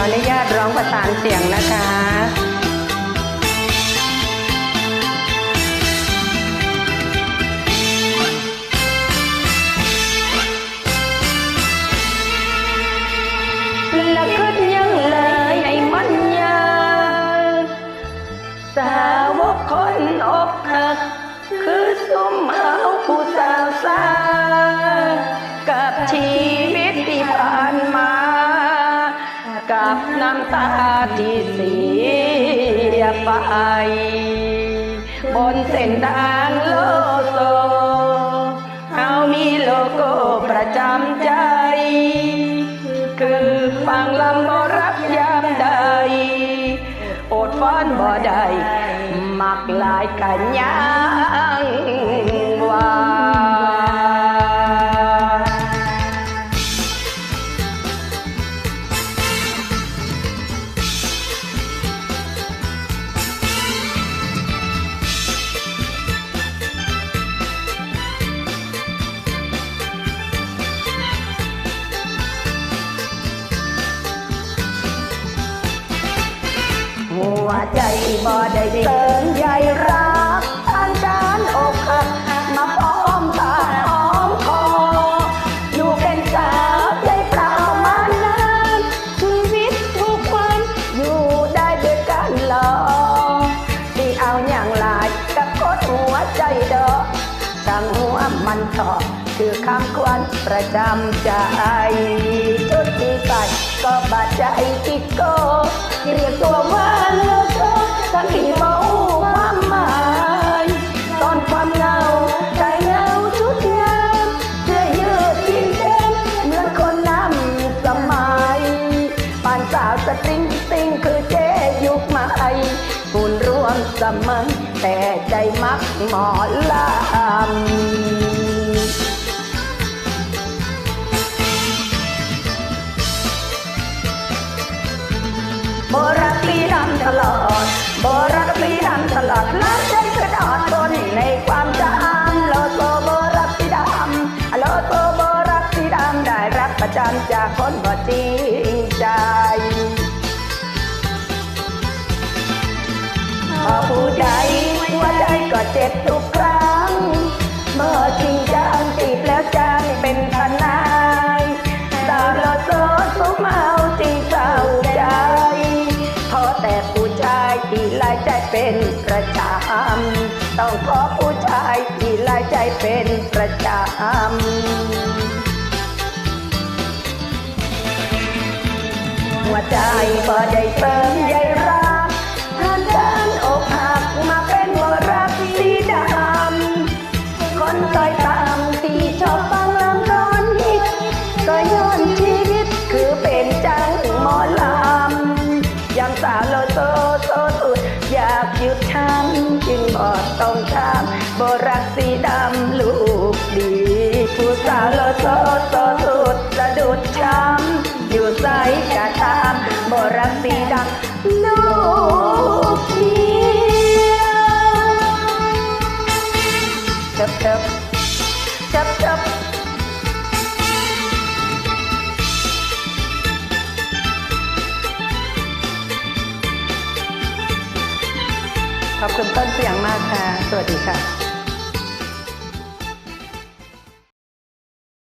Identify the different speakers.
Speaker 1: ออนุญาตร้องประสานเสียงนะคะแล้วก็ยังเลยให้มันยาวสาวกคนอกหัก คือสมเฮาผู้สาวสากับชีวิต กับน้ำตาที่เสียไป บนเส้นทางโลโซเฮามีโลโก้ประจำใจ คือฟังลำบรับยามใด อดฟ้อนบ่ได้มักลายกันยัง วใจบ่ได้เติมใยรักทางการอกหักมาพร้อมตาหอมคออยู่เป็นสาวใจเปล่ามานานชีวิตทุกวันอยู่ได้ด้วยกันหรอที่เอาอย่างหลายกับคตรหัวใจดอกช่างหัวมันชอบคือคำควรประจำใจชุดที่ใส่ก็บาดใจกิโกเรียกตัวว่า เลิกโซ่ทั้งที่เมาความหมายตอนความเหงาใจเหงาชุดงามเสื้อยืดจีนเต็มเหมือนคนน้ำสมัยปานสาวสตริงติงคือเจยุคใหม่หุ่นรวมสมัยแต่ใจมักหมอลำโบรักลีดำตลอด โบรักลีดำตลอดล้านใจกระดอดทนในความจำโลโซโบรักสีดำโลโซโบรักสีดำได้รับประจำจากคนบ่จริงใจพอผู้ใดหัวใจก็เจ็บทุกครั้งเมื่อจริงจังจี เป็นประจำ ต้องขอผู้ชายที่ลายใจเป็นประจำ หัวใจบ่ได้เติมใยรัก ยากหยุดช้ำจึงบอดต้องทำบ่รักสีดำลูกดีผู้สาวโลโซโซสุดสะดุดช้ำอยู่ใสกะตามบรักสีดำ ขอบคุณต้นเสียงมากค่ะ สวัสดีค่ะ